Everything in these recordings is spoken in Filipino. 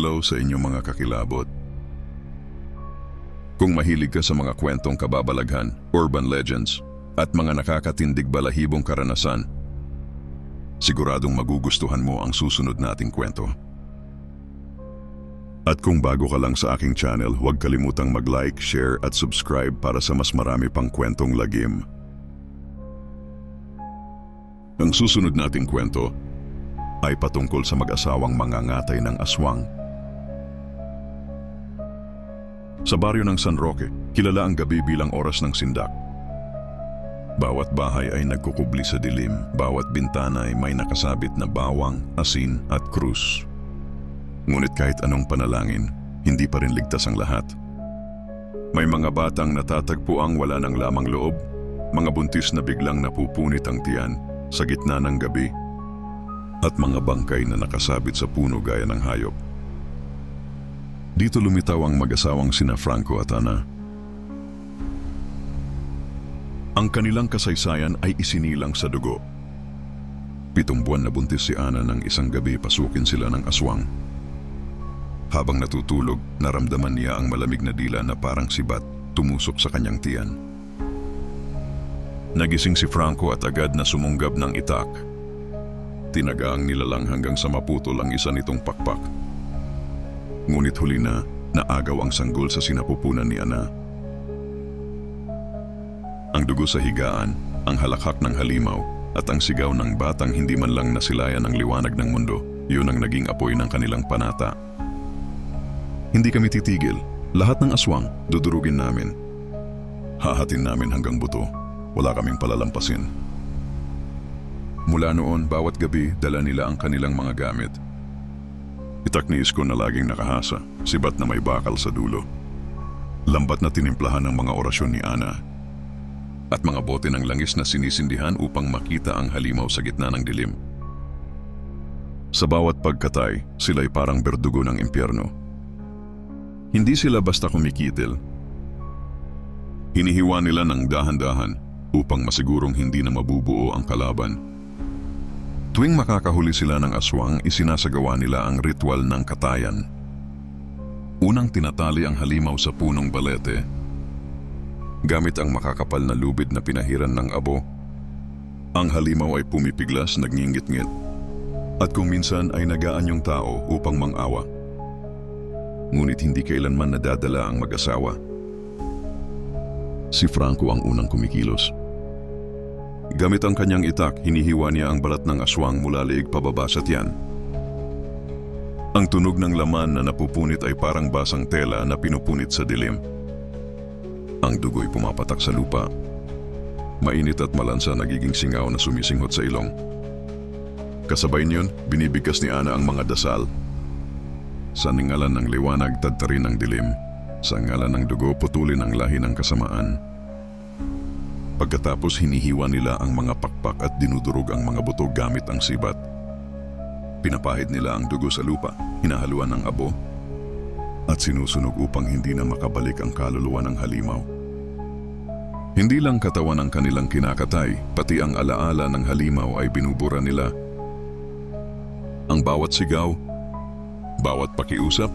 Hello sa inyong mga kakilabot. Kung mahilig ka sa mga kwentong kababalaghan, urban legends, at mga nakakatindig balahibong karanasan, siguradong magugustuhan mo ang susunod nating kwento. At kung bago ka lang sa aking channel, huwag kalimutang mag-like, share at subscribe para sa mas marami pang kwentong lagim. Ang susunod nating kwento ay patungkol sa mag-asawang mangangatay ng aswang. Sa baryo ng San Roque, kilala ang gabi bilang oras ng sindak. Bawat bahay ay nagkukubli sa dilim, bawat bintana ay may nakasabit na bawang, asin at krus. Ngunit kahit anong panalangin, hindi pa rin ligtas ang lahat. May mga batang natatagpo ang wala ng lamang loob, mga buntis na biglang napupunit ang tiyan sa gitna ng gabi at mga bangkay na nakasabit sa puno gaya ng hayop. Dito lumitaw ang mag-asawang sina Franco at Ana. Ang kanilang kasaysayan ay isinilang sa dugo. Pitong buwan na buntis si Ana nang isang gabi pasukin sila ng aswang. Habang natutulog, naramdaman niya ang malamig na dila na parang sibat tumusok sa kanyang tiyan. Nagising si Franco at agad na sumunggab ng itak Tinaga ang nilalang hanggang sa maputol ang isa nitong pakpak. Ngunit huli na, naagaw ang sanggol sa sinapupunan ni Ana. Ang dugo sa higaan, ang halakhak ng halimaw, at ang sigaw ng batang hindi man lang nasilayan ng liwanag ng mundo, yun ang naging apoy ng kanilang panata. Hindi kami titigil. Lahat ng aswang, dudurugin namin. Hahatin namin hanggang buto. Wala kaming palalampasin. Mula noon, bawat gabi, dala nila ang kanilang mga gamit. Itakniis ko na laging nakahasa, sibat na may bakal sa dulo. Lambat na tinimplahan ng mga orasyon ni Ana. At mga bote ng langis na sinisindihan upang makita ang halimaw sa gitna ng dilim. Sa bawat pagkatay, sila'y parang berdugo ng impyerno. Hindi sila basta kumikitil. Hinihiwa nila ng dahan-dahan upang masigurong hindi na mabubuo ang kalaban Tuwing makakahuli sila ng aswang, isinasagawa nila ang ritual ng katayan. Unang tinatali ang halimaw sa punong balete. Gamit ang makakapal na lubid na pinahiran ng abo, ang halimaw ay pumipiglas nagngingit-ngit. At kung minsan ay nagaan yung tao upang mang-awa. Ngunit hindi kailanman nadadala ang mag-asawa. Si Franco ang unang kumikilos. Gamit ang kanyang itak, hinihiwa niya ang balat ng aswang mula liig pababa sa tiyan. Ang tunog ng laman na napupunit ay parang basang tela na pinupunit sa dilim. Ang dugo'y pumapatak sa lupa. Mainit at malansa nagiging singaw na sumisinghot sa ilong. Kasabay niyon, binibigkas ni Ana ang mga dasal. Sa ningalan ng liwanag, tadtarin ang dilim. Sa ngalan ng dugo, putulin ang lahi ng kasamaan. Pagkatapos hinihiwa nila ang mga pakpak at dinudurog ang mga buto gamit ang sibat. Pinapahid nila ang dugo sa lupa, hinahaluan ng abo, at sinusunog upang hindi na makabalik ang kaluluwa ng halimaw. Hindi lang katawan ang kanilang kinakatay, pati ang alaala ng halimaw ay binubura nila. Ang bawat sigaw, bawat pakiusap,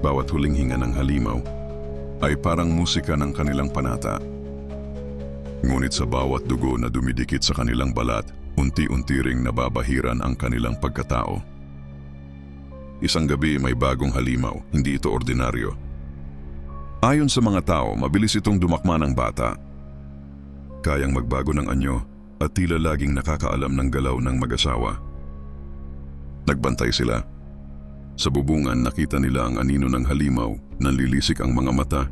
bawat huling hinga ng halimaw ay parang musika ng kanilang panata. Ngunit sa bawat dugo na dumidikit sa kanilang balat, unti-unti ring nababahiran ang kanilang pagkatao. Isang gabi may bagong halimaw, hindi ito ordinaryo. Ayon sa mga tao, mabilis itong dumakma ng bata. Kayang magbago ng anyo at tila laging nakakaalam ng galaw ng mag-asawa. Nagbantay sila. Sa bubungan nakita nila ang anino ng halimaw, nanlilisik ang mga mata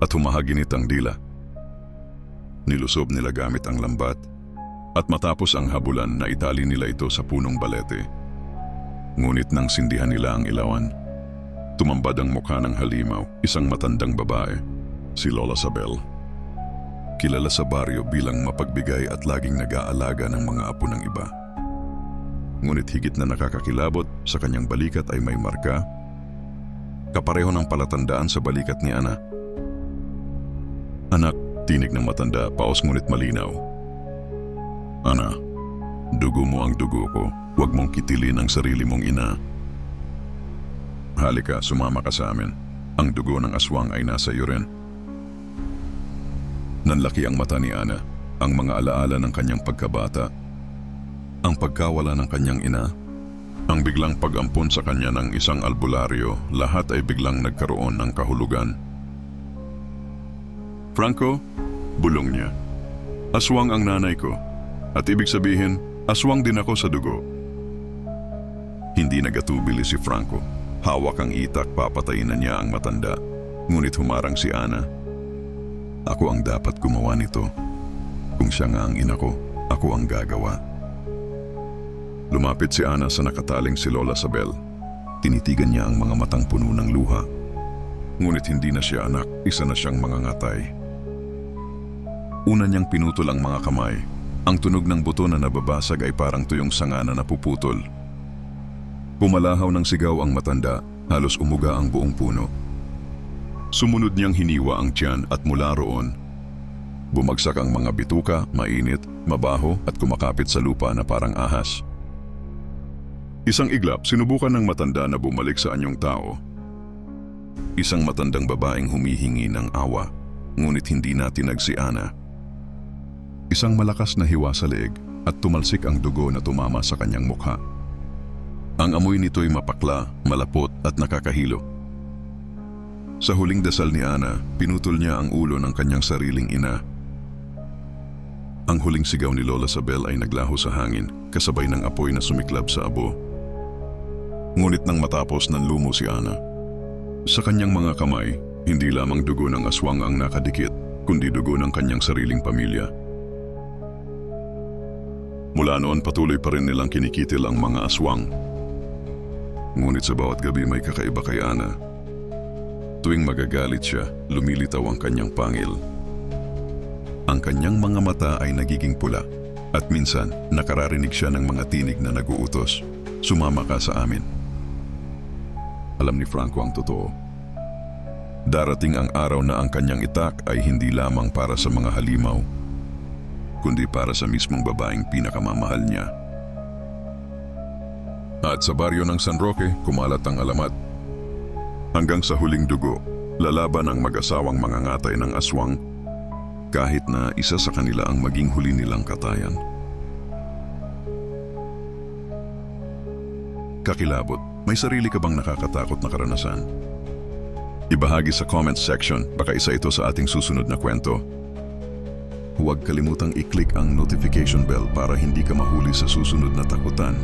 at humahaginit ang dila. Nilusob nila gamit ang lambat at matapos ang habulan na itali nila ito sa punong balete. Ngunit nang sindihan nila ang ilawan, tumambad ang mukha ng halimaw, isang matandang babae, si Lola Sabel. Kilala sa baryo bilang mapagbigay at laging nag-aalaga ng mga apo ng iba. Ngunit higit na nakakakilabot sa kanyang balikat ay may marka, kapareho ng palatandaan sa balikat ni Ana. Anak, Tinig ng matanda, paos ngunit malinaw. Ana, dugo mo ang dugo ko. Huwag mong kitilin ang sarili mong ina. Halika, sumama ka sa amin. Ang dugo ng aswang ay nasa iyo rin. Nanlaki ang mata ni Ana, ang mga alaala ng kanyang pagkabata, ang pagkawala ng kanyang ina, ang biglang pag-ampon sa kanya ng isang albularyo, lahat ay biglang nagkaroon ng kahulugan. Franco, bulong niya. Aswang ang nanay ko. At ibig sabihin, aswang din ako sa dugo. Hindi nagatubili si Franco. Hawak ang itak, papatayin na niya ang matanda. Ngunit humarang si Ana. Ako ang dapat gumawa nito. Kung siya nga ang ina ko, ako ang gagawa. Lumapit si Ana sa nakataling si Lola Sabel. Tinitigan niya ang mga matang puno ng luha. Ngunit hindi na siya anak, isa na siyang mangangatay. Una niyang pinutol ang mga kamay. Ang tunog ng buto na nababasag ay parang tuyong sanga na napuputol. Pumalahaw ng sigaw ang matanda, halos umuga ang buong puno. Sumunod niyang hiniwa ang tiyan at mula roon, bumagsak ang mga bituka, mainit, mabaho at kumakapit sa lupa na parang ahas. Isang iglap, sinubukan ng matanda na bumalik sa anyong tao. Isang matandang babaeng humihingi ng awa, ngunit hindi natinag si Ana. Isang malakas na hiwa sa leeg at tumalsik ang dugo na tumama sa kanyang mukha. Ang amoy nito'y mapakla, malapot at nakakahilo. Sa huling dasal ni Ana, pinutol niya ang ulo ng kanyang sariling ina. Ang huling sigaw ni Lola Sabel ay naglaho sa hangin, kasabay ng apoy na sumiklab sa abo. Ngunit nang matapos nanlumo si Ana, sa kanyang mga kamay, hindi lamang dugo ng aswang ang nakadikit, kundi dugo ng kanyang sariling pamilya. Mula noon patuloy pa rin nilang kinikitil ang mga aswang. Ngunit sa bawat gabi may kakaiba kay Ana. Tuwing magagalit siya, lumilitaw ang kanyang pangil. Ang kanyang mga mata ay nagiging pula at minsan nakararinig siya ng mga tinig na naguutos. Sumama ka sa amin. Alam ni Franco ang totoo. Darating ang araw na ang kanyang itak ay hindi lamang para sa mga halimaw, kundi para sa mismong babaeng pinakamamahal niya. At sa baryo ng San Roque, kumalat ang alamat. Hanggang sa huling dugo, lalaban ang mag-asawang mangangatay ng aswang kahit na isa sa kanila ang maging huli nilang katayan. Kakilabot, may sarili ka bang nakakatakot na karanasan? Ibahagi sa comments section, baka isa ito sa ating susunod na kwento. Huwag kalimutang i-click ang notification bell para hindi ka mahuli sa susunod na takutan.